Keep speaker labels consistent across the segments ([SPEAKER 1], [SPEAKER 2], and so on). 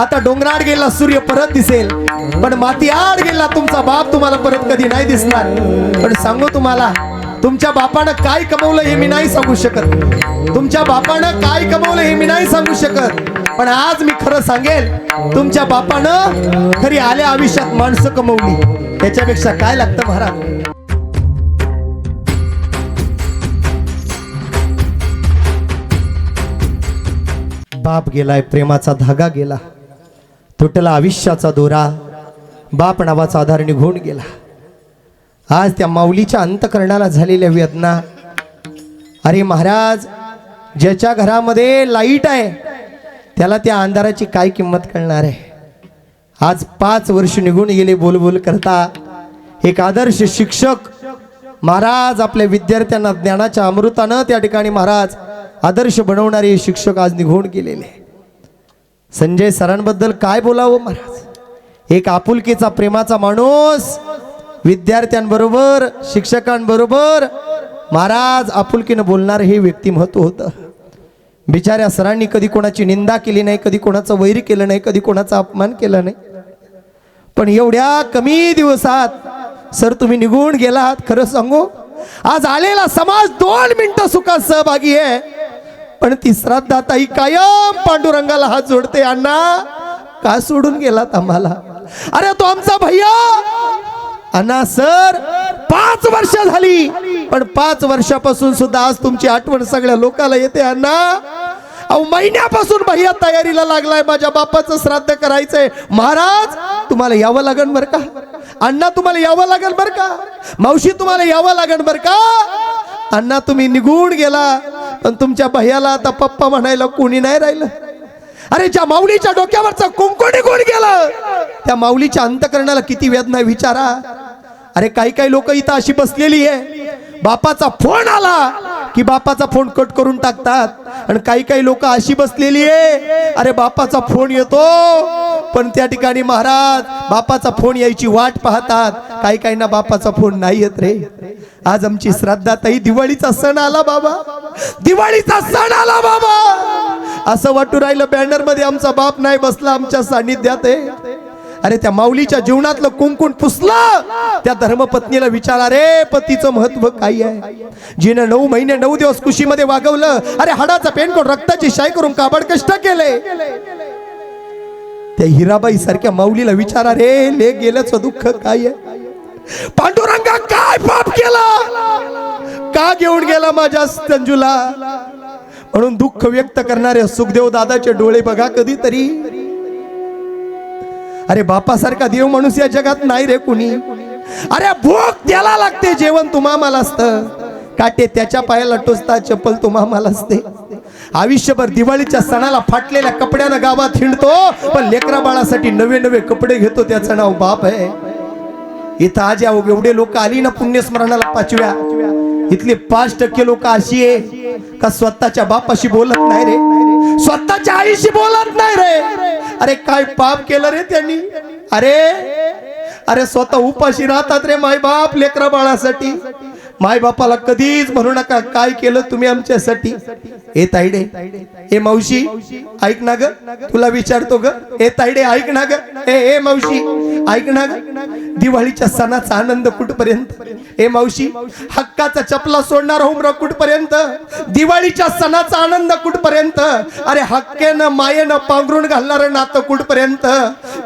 [SPEAKER 1] आता डोंगराड गेला सूर्य परत दिसेल. पण माती आड गेला तुमचा बाप तुम्हाला परत कधी नाही दिसणार. पण सांगू तुम्हाला तुमच्या बापानं काय कमवलं हे मी नाही सांगू शकत. तुमच्या बापानं काय कमवलं हे मी नाही सांगू शकत. पण आज मी खरं सांगेल तुमच्या बापानं खरी आल्या आयुष्यात माणसं कमवली. त्याच्यापेक्षा काय लागतं महाराज? बाप गेलाय प्रेमाचा धागा गेला. तुटला आयुष्याचा दोरा बाप नावाचा आधार निघून गेला. आज त्या माऊलीच्या अंतकरणाला झालेल्या वेदना. अरे महाराज ज्याच्या घरामध्ये लाइट आहे त्याला त्या अंधाराची काय किंमत कळणार आहे? आज पाच वर्ष निघून गेले बोलबोल करता. एक आदर्श शिक्षक महाराज आपल्या विद्यार्थ्यांना ज्ञानाच्या अमृतानं त्या ठिकाणी महाराज आदर्श बनवणारे शिक्षक आज निघून गेलेले. संजय सरांबद्दल काय बोलावं महाराज? एक आपुलकीचा प्रेमाचा माणूस विद्यार्थ्यांबरोबर शिक्षकांबरोबर महाराज आपुलकीनं बोलणारं हे व्यक्तिमत्व होतं. बिचाऱ्या सरांनी कधी कोणाची निंदा केली नाही कधी कोणाचं वैर केलं नाही कधी कोणाचा अपमान केला नाही. पण एवढ्या कमी दिवसात सर तुम्ही निघून गेलात खरं सांगू? आज आलेला समाज दोन मिनिटं सुखात सहभागी आहे. पण ती श्राद्धाताई कायम पांडुरंगाला हात जोडते. अण्णा का सोडून गेलात आम्हाला? अरे तो आमचा भैया! अण्णा सर पाच वर्ष झाली. पण पाच वर्षापासून सुद्धा आज तुमची आठवण सगळ्या लोकाला येते अण्णा. अहो महिन्यापासून भैया तयारीला लागलाय माझ्या बापाचं श्राद्ध करायचंय. महाराज तुम्हाला यावं लागन बर का? अण्णा तुम्हाला यावं लागेल बर का? मावशी तुम्हाला यावं लागण बर का? अण्णा तुम्ही निघून गेला. पण तुमच्या भैयाला आता पप्पा म्हणायला कोणी नाही राहिलं. अरे ज्या माऊलीच्या डोक्यावरचा कुंकू कोण गेलं त्या माऊलीच्या अंतकरणाला किती वेदना विचारा. अरे काही काही लोक इथं अशी बसलेली आहे. बापाचा फोन आला की बापाचा फोन कट करून टाकतात. आणि काही काही लोक अशी बसलेली आहे अरे बापाचा फोन येतो. पण त्या ठिकाणी महाराज बापाचा फोन यायची वाट पाहतात. काही काहींना बापाचा फोन नाही येत रे. आज आमची श्रद्धा ताई दिवाळीचा सण आला बाबा. दिवाळीचा सण आला बाबा. असं वाटू राहिलं बॅनरमध्ये आमचा बाप नाही बसला आमच्या सानिध्यात आहे. अरे त्या माऊलीच्या जीवनातलं कुंकुण पुसलं. त्या धर्मपत्नीला विचारा रे पतीचं महत्त्व काय आहे? जिनं नऊ महिने नऊ दिवस कुशीमध्ये वागवलं. अरे हाडाचा पेन करून रक्ताची शाई करून काबड कष्ट केले? त्या हिराबाई सारख्या माऊलीला विचारा रे ले गेल्याचं दुःख काय आहे? पांडुरंगा काय पाप केला? का घेऊन गेला माझ्या संजूला. म्हणून दुःख व्यक्त करणारे सुखदेव दादाचे डोळे बघा कधीतरी. अरे बापासारखा देव माणूस या जगात नाही रे कुणी. अरे भूक त्याला लागते जेवण तुम्हा मला असतं. काटे त्याच्या पायाला टोचता चप्पल तुम्हा मला असते. आयुष्यभर दिवाळीच्या सणाला फाटलेल्या कपड्यानं गावात हिंडतो पण लेकरा बाळासाठी नवे नवे कपडे घेतो त्याचं नाव बाप आहे. इथं आज या एवढे लोक आली ना पुण्यस्मरणाला पाचव्या. इथले पाच टक्के लोक अशी आहे का स्वतःच्या बापाशी बोलत नाही रे? स्वतःच्या आईशी बोलत नाही रे? अरे काय पाप केलं रे त्यांनी? अरे अरे स्वतः उपाशी राहतात रे माय बाप लेकरा बाळासाठी. माय बापाला कधीच म्हणू नका काय केलं तुम्ही आमच्यासाठी? हे ताईडे हे मावशी ऐक ना ग तुला विचारतो ग हे ताईडे ऐक ना ग हे मावशी ऐक ना ग दिवाळीच्या सणाचा आनंद कुठपर्यंत? हे मावशी हक्काचा चपला सोडणार होमरा कुठपर्यंत? दिवाळीच्या सणाचा आनंद कुठपर्यंत? अरे हक्केनं मायेनं पांघरून घालणार नातं कुठपर्यंत?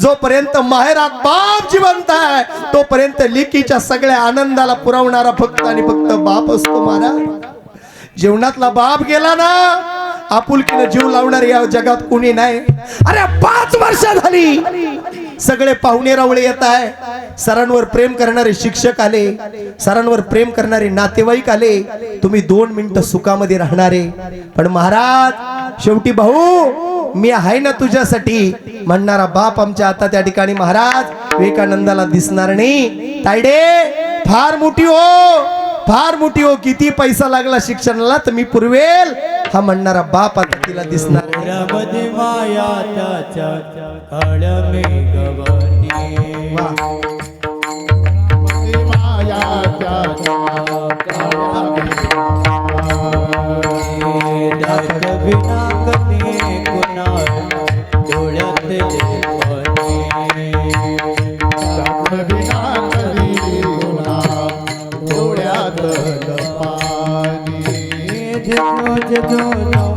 [SPEAKER 1] जोपर्यंत माहेरात बाप जिवंत आहे तोपर्यंत लिकीच्या सगळ्या आनंदाला पुरवणारा फक्त आणि फक्त बाप असतो महाराज जीवनातला बाप गेला ना आपुलकीनं जीव लावणार या जगात कोणी नाही. अरे पाच वर्ष झाली. सगळे पाहुणे रावळे येत आहे. सरांवर प्रेम करणारे शिक्षक आले. सरांवर प्रेम करणारे नातेवाईक आले. तुम्ही दोन मिनिटं सुखामध्ये राहणारे. पण महाराज शेवटी भाऊ मी आहे ना तुझ्यासाठी. म्हणणारा बाप आमच्या आता त्या ठिकाणी महाराज विवेकानंदाला दिसणार नाही. तायडे फार मोठी हो. फार मोठी हो किती पैसा लागला शिक्षणाला तर मी पुरवेल. हा म्हणणारा बाप आता तिला दिसणार नाही.
[SPEAKER 2] डोळ्यात
[SPEAKER 3] पाणी
[SPEAKER 2] झिजो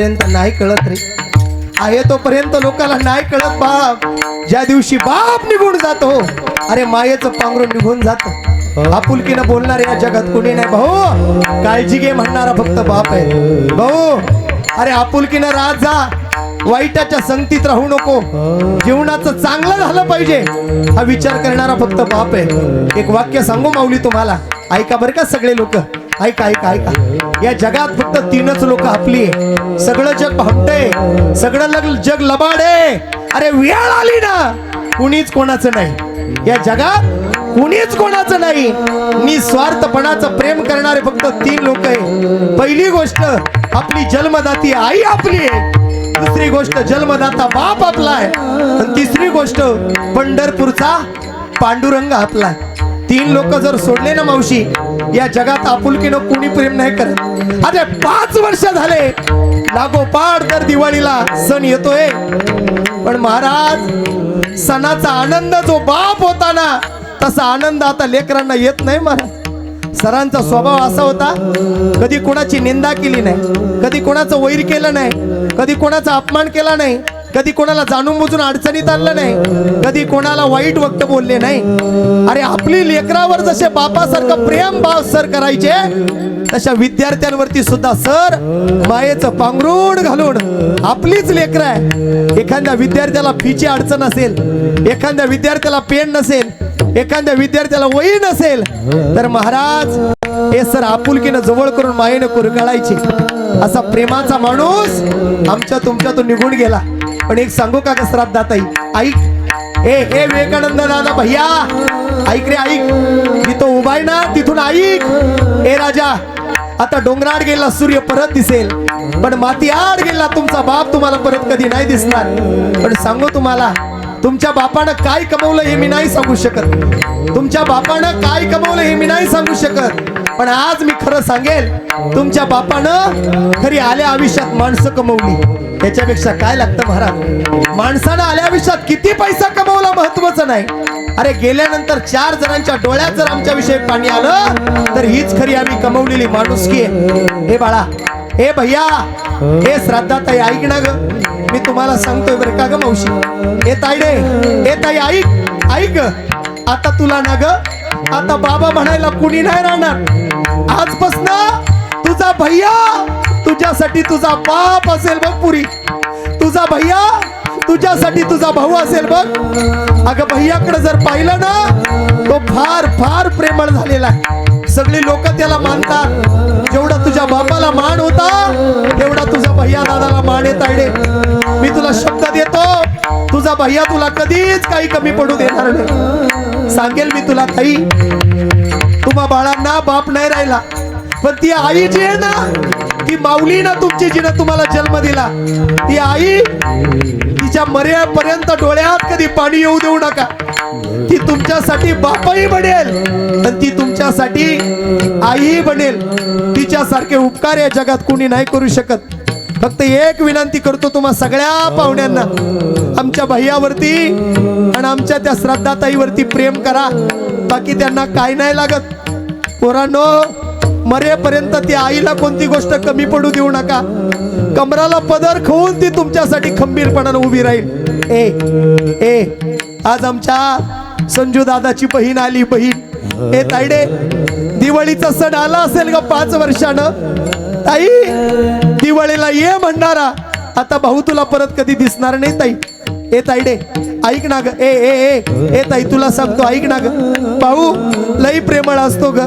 [SPEAKER 1] आहे नाही कळत रे. आहे तोपर्यंत लोकांना नाही कळत बाप. ज्या दिवशी बाप निघून जातो अरे मायेचं पांघरून निघून जात. आपुलकीनं बोलणार या जगात कुणी नाही. भाऊ काळजी घे म्हणणारा फक्त बाप आहे. भाऊ अरे आपुलकीनं राहत जा. वाईटाच्या संगतीत राहू नको. जीवनाचं चांगलं झालं पाहिजे. हा विचार करणारा फक्त बाप आहे. एक वाक्य सांगू माऊली तुम्हाला. ऐका बरं का सगळे लोक. ऐका ऐका ऐका. या जगात फक्त तीनच लोक आपली. सगळं जग भामटे सगळं लग जग लबाडे. अरे वेळ आली ना. कुणीच कोणाचं नाही. या जगात कुणीच कोणाचं नाही. मी स्वार्थपणाचं प्रेम करणारे फक्त तीन लोक आहे. पहिली गोष्ट आपली जन्मदाती आई आपली आहे. दुसरी गोष्ट जन्मदाता बाप आपला आहे. आणि तिसरी गोष्ट पंढरपूरचा पांडुरंग आपला आहे. तीन लोक जर सोडले ना मावशी या जगात आपुलकीनं कोणी प्रेम नाही करत. अरे पाच वर्ष झाले. लागोपाठ तर दिवाळीला सण येतोय. पण महाराज सणाचा आनंद जो बाप होता ना तसा आनंद आता लेकरांना येत नाही महाराज. सरांचा स्वभाव असा होता कधी कोणाची निंदा केली नाही कधी कोणाचं वैर केलं नाही कधी कोणाचा अपमान केला नाही कधी कोणाला जाणून बुजून अडचणीत आणलं नाही. कधी कोणाला वाईट वक्त बोलले नाही. अरे आपली लेकरावर जसे बापासारखं प्रेम भाव सर करायचे तशा विद्यार्थ्यांवरती सुद्धा सर मायेचं पांघरूण घालून आपलीच लेकर आहे. एखाद्या विद्यार्थ्याला फीची अडचण असेल एखाद्या विद्यार्थ्याला पेन नसेल एखाद्या विद्यार्थ्याला वही नसेल तर महाराज हे सर आपुलकीनं जवळ करून मायेनं कुरकाळायचे असा प्रेमाचा माणूस आमच्या तुमच्यातून निघून गेला. पण एक सांगू का श्राद्धाताई ऐक. ए ए विवेकानंद दादा भैया. ऐक रे ऐक. मी तो उभा आहे ना तिथून ऐक. ए राजा आता डोंगराड गेला सूर्य परत दिसेल. पण माती आड गेला तुमचा बाप तुम्हाला परत कधी नाही दिसणार. पण सांगू तुम्हाला तुमच्या बापानं काय कमवलं हे मी नाही सांगू शकत. तुमच्या बापानं काय कमवलं हे मी नाही सांगू शकत. पण आज मी खरं सांगेल तुमच्या बापानं खरी आल्या आयुष्यात माणसं कमवली. त्याच्यापेक्षा काय लागतं महाराज? माणसानं आल्या आयुष्यात किती पैसा कमवला महत्वाचं नाही. अरे गेल्यानंतर चार जणांच्या डोळ्यात जर आमच्या विषयी पाणी आलं तर हीच खरी आम्ही कमवलेली माणुसकी आहे. हे बाळा हे भैया हे. श्राद्धाताई ऐक ना ग. मी तुम्हाला सांगतोय बरं का ग मावशी? हे ताईडे हे ताई ऐक ऐक. आता तुला ना ग आता बाबा म्हणायला कुणी नाही राहणार. आजपासून तुझा भैया तुझ्यासाठी तुझा बाप असेल बघ पुरी. तुझा भैया तुझ्यासाठी तुझा भाऊ असेल बघ. अगं भैयाकडे जर पाहिलं ना तो फार फार प्रेमळ झालेला आहे. सगळी लोक त्याला मानतात. जेवढा तुझ्या बापाला मान होता तेवढा भैया दादाला माने ताडे मी तुला शब्द देतो. तुझा भैया तुला कधीच काही कमी पडू देणार नाही. सांगेल मी तुला ताई तुम्हा बाळांना बाप नाही राहिला. पण ती आई जी आहे ना ती माऊली ना तुमची जिनं तुम्हाला जन्म दिला. ती आई तिच्या मर्यापर्यंत डोळ्यात कधी पाणी येऊ देऊ नका. ती तुमच्यासाठी बापही बनेल आणि ती तुमच्यासाठी आईही बनेल. तिच्यासारखे उपकार या जगात कोणी नाही करू शकत. फक्त एक विनंती करतो तुम्हा सगळ्या पाहुण्यांना. आमच्या भैयावरती आणि आमच्या त्या श्रद्धाताईवरती प्रेम करा. बाकी त्यांना काय नाही लागत. पोरांनो मरेपर्यंत ती आईला कोणती गोष्ट कमी पडू देऊ नका. कमराला पदर खाऊन ती तुमच्यासाठी खंबीरपणानं उभी राहील. ए ए आज आमच्या संजू दादाची बहीण आली बहीण. ए तायडे दिवाळीचा सण आला असेल का पाच वर्षानं. ताई दिवाळीला ये म्हणणारा. आता भाऊ तुला परत कधी दिसणार नाही ताई. ए ताईडे ऐक ना ग. ए ए ए ए ताई तुला सांगतो ऐक ना ग. भाऊ लई प्रेमळ असतो ग.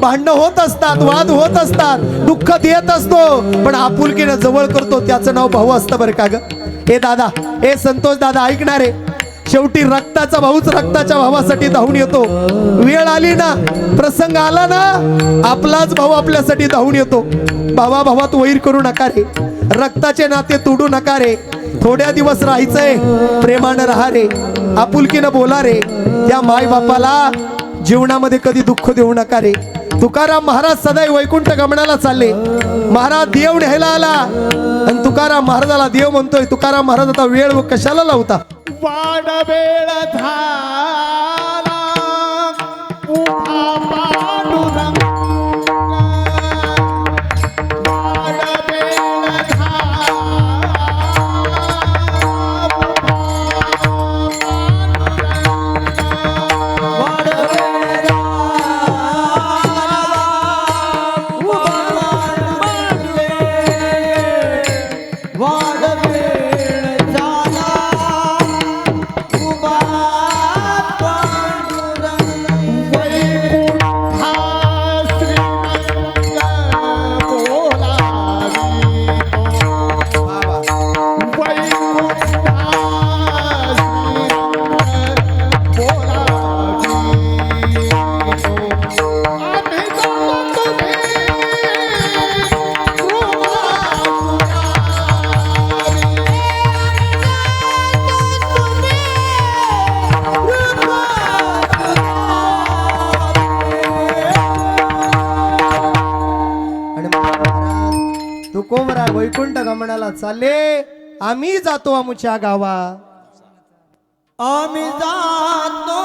[SPEAKER 1] भांडणं होत असतात वाद होत असतात दुःख देत असतो. पण आपुलकीनं जवळ करतो त्याचं नाव भाऊ असतं बरं का ग. ए दादा ए संतोष दादा ऐकणार. आहे शेवटी रक्ताचा भाऊच रक्ताच्या भावासाठी धावून येतो. वेळ आली ना प्रसंग आला ना आपलाच भाऊ आपल्यासाठी धावून येतो. भावा भावात वैर करू नका रे. रक्ताचे नाते तोडू नका रे. थोड्या दिवस राहायचंय प्रेमानं राहा रे. आपुलकीनं बोला रे. त्या माय बापाला जीवनामध्ये कधी दुःख देऊ नका रे. तुकाराम महाराज सदैव वैकुंठ गमनाला चालले. महाराज देव न्यायला आला. आणि तुकाराम महाराजाला देव म्हणतोय. तुकाराम महाराज आता वेळ कशाला लावता?
[SPEAKER 3] वाड वेळ
[SPEAKER 1] गमनाला चालले आम्ही जातो आमच्या गावा
[SPEAKER 2] आम्ही जातो